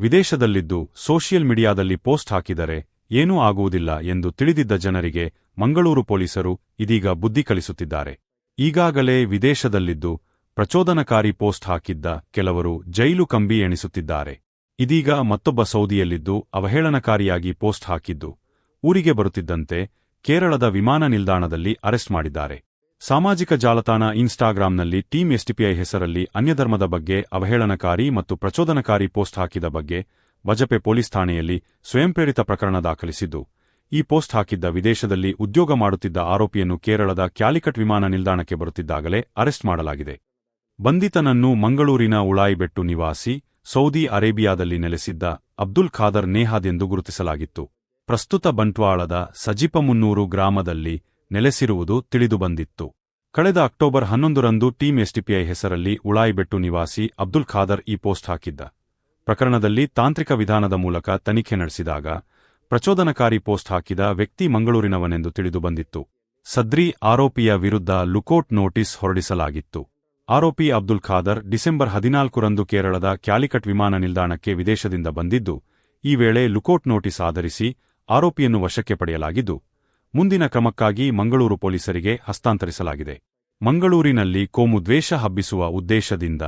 ವಿದೇಶದಲ್ಲಿದ್ದು social ಮೀಡಿಯಾದಲ್ಲಿ post ಹಾಕಿದರೆ ಏನೂ ಆಗುವುದಿಲ್ಲ ಎಂದು ತಿಳಿದಿದ್ದ ಜನರಿಗೆ ಮಂಗಳೂರು ಪೊಲೀಸರು ಇದೀಗ ಬುದ್ಧಿ ಕಲಿಸುತ್ತಿದ್ದಾರೆ. ಈಗಾಗಲೇ ವಿದೇಶದಲ್ಲಿದ್ದು ಪ್ರಚೋದನಕಾರಿ ಪೋಸ್ಟ್ ಹಾಕಿದ್ದ ಕೆಲವರು ಜೈಲು ಕಂಬಿ ಎಣಿಸುತ್ತಿದ್ದಾರೆ. ಇದೀಗ ಮತ್ತೊಬ್ಬ ಸೌದಿಯಲ್ಲಿದ್ದು ಅವಹೇಳನಕಾರಿಯಾಗಿ ಪೋಸ್ಟ್ ಹಾಕಿದ್ದು ಊರಿಗೆ ಬರುತ್ತಿದ್ದಂತೆ ಕೇರಳದ ವಿಮಾನ ನಿಲ್ದಾಣದಲ್ಲಿ ಅರೆಸ್ಟ್ ಮಾಡಿದ್ದಾರೆ. ಸಾಮಾಜಿಕ ಜಾಲತಾಣ ಇನ್ಸ್ಟಾಗ್ರಾಂನಲ್ಲಿ ಟೀಮ್ ಎಸ್ಟಿಪಿಐ ಹೆಸರಲ್ಲಿ ಅನ್ಯಧರ್ಮದ ಬಗ್ಗೆ ಅವಹೇಳನಕಾರಿ ಮತ್ತು ಪ್ರಚೋದನಕಾರಿ ಪೋಸ್ಟ್ ಹಾಕಿದ ಬಗ್ಗೆ ವಜಪೆ ಪೊಲೀಸ್ ಠಾಣೆಯಲ್ಲಿ ಸ್ವಯಂಪ್ರೇರಿತ ಪ್ರಕರಣ ದಾಖಲಿಸಿದ್ದು, ಈ ಪೋಸ್ಟ್ ಹಾಕಿದ್ದ ವಿದೇಶದಲ್ಲಿ ಉದ್ಯೋಗ ಮಾಡುತ್ತಿದ್ದ ಆರೋಪಿಯನ್ನು ಕೇರಳದ ಕ್ಯಾಲಿಕಟ್ ವಿಮಾನ ನಿಲ್ದಾಣಕ್ಕೆ ಬರುತ್ತಿದ್ದಾಗಲೇ ಅರೆಸ್ಟ್ ಮಾಡಲಾಗಿದೆ. ಬಂಧಿತನನ್ನು ಮಂಗಳೂರಿನ ಉಳಾಯಿಬೆಟ್ಟು ನಿವಾಸಿ ಸೌದಿ ಅರೇಬಿಯಾದಲ್ಲಿ ನೆಲೆಸಿದ್ದ ಅಬ್ದುಲ್ ಖಾದರ್ ನೇಹಾದ್ ಎಂದು ಗುರುತಿಸಲಾಗಿತ್ತು. ಪ್ರಸ್ತುತ ಬಂಟ್ವಾಳದ ಸಜಿಪಮುನ್ನೂರು ಗ್ರಾಮದಲ್ಲಿ ನೆಲೆಸಿರುವುದು ತಿಳಿದುಬಂದಿತ್ತು. ಕಳೆದ ಅಕ್ಟೋಬರ್ ಹನ್ನೊಂದರಂದು ಟೀಮ್ ಎಸ್ಟಿಪಿಐ ಹೆಸರಲ್ಲಿ ಉಳಾಯಿಬೆಟ್ಟು ನಿವಾಸಿ ಅಬ್ದುಲ್ ಖಾದರ್ ಈ ಪೋಸ್ಟ್ ಹಾಕಿದ್ದ. ಪ್ರಕರಣದಲ್ಲಿ ತಾಂತ್ರಿಕ ವಿಧಾನದ ಮೂಲಕ ತನಿಖೆ ನಡೆಸಿದಾಗ ಪ್ರಚೋದನಕಾರಿ ಪೋಸ್ಟ್ ಹಾಕಿದ ವ್ಯಕ್ತಿ ಮಂಗಳೂರಿನವನೆಂದು ತಿಳಿದುಬಂದಿತ್ತು. ಸದ್ರಿ ಆರೋಪಿಯ ವಿರುದ್ಧ ಲುಕೌಟ್ ನೋಟಿಸ್ ಹೊರಡಿಸಲಾಗಿತ್ತು. ಆರೋಪಿ ಅಬ್ದುಲ್ ಖಾದರ್ ಡಿಸೆಂಬರ್ ಹದಿನಾಲ್ಕರಂದು ಕೇರಳದ ಕ್ಯಾಲಿಕಟ್ ವಿಮಾನ ನಿಲ್ದಾಣಕ್ಕೆ ವಿದೇಶದಿಂದ ಬಂದಿದ್ದು, ಈ ವೇಳೆ ಲುಕೌಟ್ ನೋಟಿಸ್ ಆಧರಿಸಿ ಆರೋಪಿಯನ್ನು ವಶಕ್ಕೆ ಪಡೆಯಲಾಗಿದ್ದು ಮುಂದಿನ ಕ್ರಮಕ್ಕಾಗಿ ಮಂಗಳೂರು ಪೊಲೀಸರಿಗೆ ಹಸ್ತಾಂತರಿಸಲಾಗಿದೆ. ಮಂಗಳೂರಿನಲ್ಲಿ ಕೋಮು ದ್ವೇಷ ಹಬ್ಬಿಸುವ ಉದ್ದೇಶದಿಂದ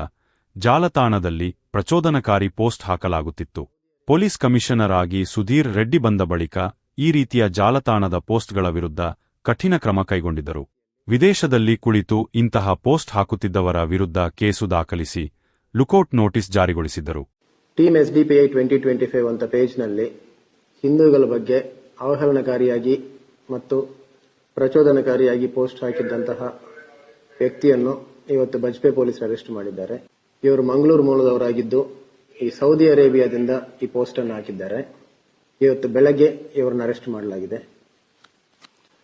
ಜಾಲತಾಣದಲ್ಲಿ ಪ್ರಚೋದನಕಾರಿ ಪೋಸ್ಟ್ ಹಾಕಲಾಗುತ್ತಿತ್ತು. ಪೊಲೀಸ್ ಕಮಿಷನರ್ ಆಗಿ ಸುಧೀರ್ ರೆಡ್ಡಿ ಬಂದ ಬಳಿಕ ಈ ರೀತಿಯ ಜಾಲತಾಣದ ಪೋಸ್ಟ್ಗಳ ವಿರುದ್ಧ ಕಠಿಣ ಕ್ರಮ ಕೈಗೊಂಡಿದ್ದರು. ವಿದೇಶದಲ್ಲಿ ಕುಳಿತು ಇಂತಹ ಪೋಸ್ಟ್ ಹಾಕುತ್ತಿದ್ದವರ ವಿರುದ್ಧ ಕೇಸು ದಾಖಲಿಸಿ lookout notice ಜಾರಿಗೊಳಿಸಿದ್ದರು. Team SDPI twenty twenty five ಅಂತ ಪೇಜ್ನಲ್ಲಿ ಹಿಂದೂಗಳ ಬಗ್ಗೆ ಅವಹೇಳನಕಾರಿಯಾಗಿ ಮತ್ತು ಪ್ರಚೋದನಕಾರಿಯಾಗಿ ಪೋಸ್ಟ್ ಹಾಕಿದ್ದಂತಹ ವ್ಯಕ್ತಿಯನ್ನು ಇವತ್ತು ಬಜ್ಪೆ ಪೊಲೀಸರು ಅರೆಸ್ಟ್ ಮಾಡಿದ್ದಾರೆ. ಇವರು ಮಂಗಳೂರು ಮೂಲದವರಾಗಿದ್ದು ಈ ಸೌದಿ ಅರೇಬಿಯಾದಿಂದ ಈ ಪೋಸ್ಟ್ ಅನ್ನು ಹಾಕಿದ್ದಾರೆ. ಇವತ್ತು ಬೆಳಗ್ಗೆ ಇವರನ್ನು ಅರೆಸ್ಟ್ ಮಾಡಲಾಗಿದೆ.